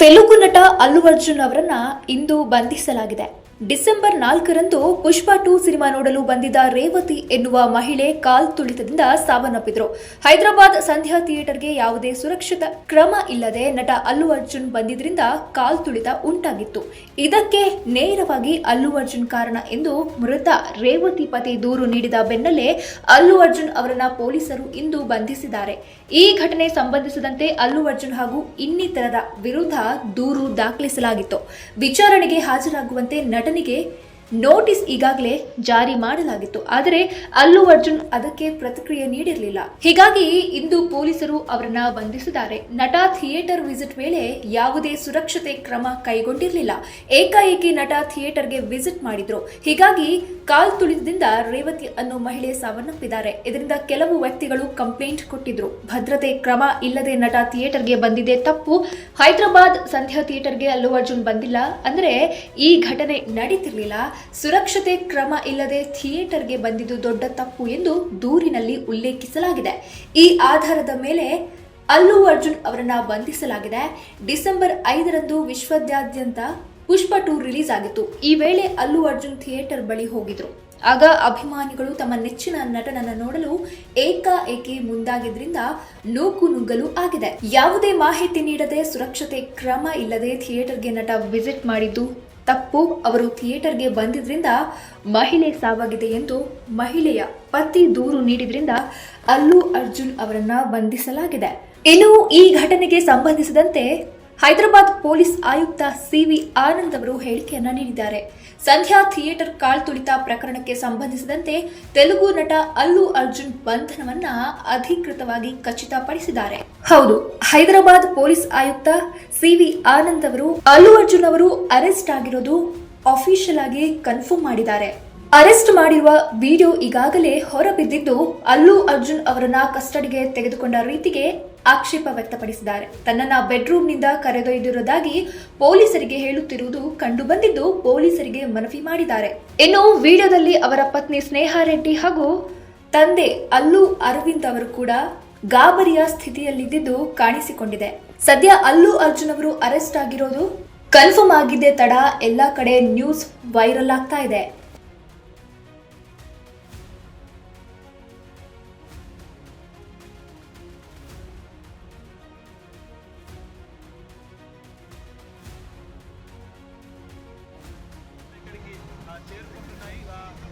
ತೆಲುಗು ನಟ ಅಲ್ಲು ಅರ್ಜುನ್ ಅವರನ್ನ ಇಂದು ಬಂಧಿಸಲಾಗಿದೆ. ಡಿಸೆಂಬರ್ ನಾಲ್ಕರಂದು ಪುಷ್ಪ ಟೂ ಸಿನಿಮಾ ನೋಡಲು ಬಂದಿದ್ದ ರೇವತಿ ಎನ್ನುವ ಮಹಿಳೆ ಕಾಲ್ ತುಳಿತದಿಂದ ಸಾವನ್ನಪ್ಪಿದ್ರು. ಹೈದರಾಬಾದ್ ಸಂಧ್ಯಾ ಥಿಯೇಟರ್ಗೆ ಯಾವುದೇ ಸುರಕ್ಷಿತ ಕ್ರಮ ಇಲ್ಲದೆ ನಟ ಅಲ್ಲು ಅರ್ಜುನ್ ಬಂದಿದ್ರಿಂದ ಕಾಲ್ ತುಳಿತ ಉಂಟಾಗಿತ್ತು. ಇದಕ್ಕೆ ನೇರವಾಗಿ ಅಲ್ಲು ಅರ್ಜುನ್ ಕಾರಣ ಎಂದು ಮೃತ ರೇವತಿ ಪತಿ ದೂರು ನೀಡಿದ ಬೆನ್ನಲ್ಲೇ ಅಲ್ಲು ಅರ್ಜುನ್ ಅವರನ್ನ ಪೊಲೀಸರು ಇಂದು ಬಂಧಿಸಿದ್ದಾರೆ. ಈ ಘಟನೆ ಸಂಬಂಧಿಸಿದಂತೆ ಅಲ್ಲು ಅರ್ಜುನ್ ಹಾಗೂ ಇನ್ನಿತರರ ವಿರುದ್ಧ ದೂರು ದಾಖಲಿಸಲಾಗಿತ್ತು. ವಿಚಾರಣೆಗೆ ಹಾಜರಾಗುವಂತೆ ನಟನಿಗೆ ನೋಟಿಸ್ ಈಗಾಗಲೇ ಜಾರಿ ಮಾಡಲಾಗಿತ್ತು. ಆದರೆ ಅಲ್ಲು ಅರ್ಜುನ್ ಅದಕ್ಕೆ ಪ್ರತಿಕ್ರಿಯೆ ನೀಡಿರಲಿಲ್ಲ. ಹೀಗಾಗಿ ಇಂದು ಪೊಲೀಸರು ಅವರನ್ನ ಬಂಧಿಸಿದ್ದಾರೆ. ನಟ ಥಿಯೇಟರ್ ವಿಸಿಟ್ ವೇಳೆ ಯಾವುದೇ ಸುರಕ್ಷತೆ ಕ್ರಮ ಕೈಗೊಂಡಿರಲಿಲ್ಲ. ಏಕಾಏಕಿ ನಟ ಥಿಯೇಟರ್ಗೆ ವಿಸಿಟ್ ಮಾಡಿದ್ರು. ಹೀಗಾಗಿ ಕಾಲ್ ತುಳಿದಿಂದ ರೇವತಿ ಅನ್ನೋ ಮಹಿಳೆ ಸಾವನ್ನಪ್ಪಿದ್ದಾರೆ. ಇದರಿಂದ ಕೆಲವು ವ್ಯಕ್ತಿಗಳು ಕಂಪ್ಲೇಂಟ್ ಕೊಟ್ಟಿದ್ರು. ಭದ್ರತೆ ಕ್ರಮ ಇಲ್ಲದೆ ನಟ ಥಿಯೇಟರ್ಗೆ ಬಂದಿದೆ ತಪ್ಪು. ಹೈದರಾಬಾದ್ ಸಂಧ್ಯಾ ಥಿಯೇಟರ್ಗೆ ಅಲ್ಲು ಅರ್ಜುನ್ ಬಂದಿಲ್ಲ. ಅಂದ್ರೆ ಈ ಘಟನೆ ನಡೀತಿರ್ಲಿಲ್ಲ. ಸುರಕ್ಷತೆ ಕ್ರಮ ಇಲ್ಲದೆ ಥಿಯೇಟರ್ಗೆ ಬಂದಿದ್ದು ದೊಡ್ಡ ತಪ್ಪು ಎಂದು ದೂರಿನಲ್ಲಿ ಉಲ್ಲೇಖಿಸಲಾಗಿದೆ. ಈ ಆಧಾರದ ಮೇಲೆ ಅಲ್ಲು ಅರ್ಜುನ್ ಅವರನ್ನ ಬಂಧಿಸಲಾಗಿದೆ. ಡಿಸೆಂಬರ್ ಐದರಂದು ವಿಶ್ವದಾದ್ಯಂತ ಪುಷ್ಪ ಟೂರ್ ರಿಲೀಸ್ ಆಗಿತ್ತು. ಈ ವೇಳೆ ಅಲ್ಲು ಅರ್ಜುನ್ ಥಿಯೇಟರ್ ಬಳಿ ಹೋಗಿದ್ರು. ಆಗ ಅಭಿಮಾನಿಗಳು ತಮ್ಮ ನೆಚ್ಚಿನ ನಟನನ್ನು ನೋಡಲು ಏಕಾಏಕಿ ಮುಂದಾಗಿದ್ರಿಂದ ನೂಕು ನುಗ್ಗಲು ಆಗಿದೆ. ಯಾವುದೇ ಮಾಹಿತಿ ನೀಡದೆ ಸುರಕ್ಷತೆ ಕ್ರಮ ಇಲ್ಲದೆ ಥಿಯೇಟರ್ಗೆ ನಟ ವಿಸಿಟ್ ಮಾಡಿದ್ದು ತಪ್ಪು ಅವರು ಥಿಯೇಟರ್ಗೆ ಬಂದಿದ್ರಿಂದ ಮಹಿಳೆ ಸಾವಾಗಿದೆ ಎಂದು ಮಹಿಳೆಯ ಪತಿ ದೂರು ನೀಡಿದ್ರಿಂದ ಅಲ್ಲು ಅರ್ಜುನ್ ಅವರನ್ನ ಬಂಧಿಸಲಾಗಿದೆ. ಇನ್ನು ಈ ಘಟನೆಗೆ ಸಂಬಂಧಿಸಿದಂತೆ ಹೈದರಾಬಾದ್ ಪೊಲೀಸ್ ಆಯುಕ್ತ ಸಿವಿ ಆನಂದ್ ಅವರು ಹೇಳಿಕೆಯನ್ನ ನೀಡಿದ್ದಾರೆ. ಸಂಧ್ಯಾ ಥಿಯೇಟರ್ ಕಾಳ್ತುಳಿತ ಪ್ರಕರಣಕ್ಕೆ ಸಂಬಂಧಿಸಿದಂತೆ ತೆಲುಗು ನಟ ಅಲ್ಲು ಅರ್ಜುನ್ ಬಂಧನವನ್ನ ಅಧಿಕೃತವಾಗಿ ಖಚಿತಪಡಿಸಿದ್ದಾರೆ. ಹೌದು, ಹೈದರಾಬಾದ್ ಪೊಲೀಸ್ ಆಯುಕ್ತ ಸಿವಿ ಆನಂದ್ ಅವರು ಅಲ್ಲು ಅರ್ಜುನ್ ಅವರು ಅರೆಸ್ಟ್ ಆಗಿರೋದು ಅಫಿಷಿಯಲ್ ಆಗಿ ಕನ್ಫರ್ಮ್ ಮಾಡಿದ್ದಾರೆ. ಅರೆಸ್ಟ್ ಮಾಡಿರುವ ವಿಡಿಯೋ ಈಗಾಗಲೇ ಹೊರಬಿದ್ದಿದ್ದು ಅಲ್ಲು ಅರ್ಜುನ್ ಅವರನ್ನ ಕಸ್ಟಡಿಗೆ ತೆಗೆದುಕೊಂಡ ರೀತಿಗೆ ಆಕ್ಷೇಪ ವ್ಯಕ್ತಪಡಿಸಿದ್ದಾರೆ. ತನ್ನನ್ನ ಬೆಡ್ರೂಮ್ನಿಂದ ಕರೆದೊಯ್ದಿರುವುದಾಗಿ ಪೊಲೀಸರಿಗೆ ಹೇಳುತ್ತಿರುವುದು ಕಂಡುಬಂದಿದ್ದು ಪೊಲೀಸರಿಗೆ ಮನವಿ ಮಾಡಿದ್ದಾರೆ. ಇನ್ನು ವಿಡಿಯೋದಲ್ಲಿ ಅವರ ಪತ್ನಿ ಸ್ನೇಹಾ ರೆಡ್ಡಿ ಹಾಗೂ ತಂದೆ ಅಲ್ಲು ಅರವಿಂದ್ ಅವರು ಕೂಡ ಗಾಬರಿಯ ಸ್ಥಿತಿಯಲ್ಲಿದ್ದು ಕಾಣಿಸಿಕೊಂಡಿದೆ. ಸದ್ಯ ಅಲ್ಲು ಅರ್ಜುನ್ ಅವರು ಅರೆಸ್ಟ್ ಆಗಿರೋದು ಕನ್ಫರ್ಮ್ ಆಗಿದೆ ತಡ ಎಲ್ಲ ಕಡೆ ನ್ಯೂಸ್ ವೈರಲ್ ಆಗ್ತಾ ಇದೆ. clear for tonight. Uh,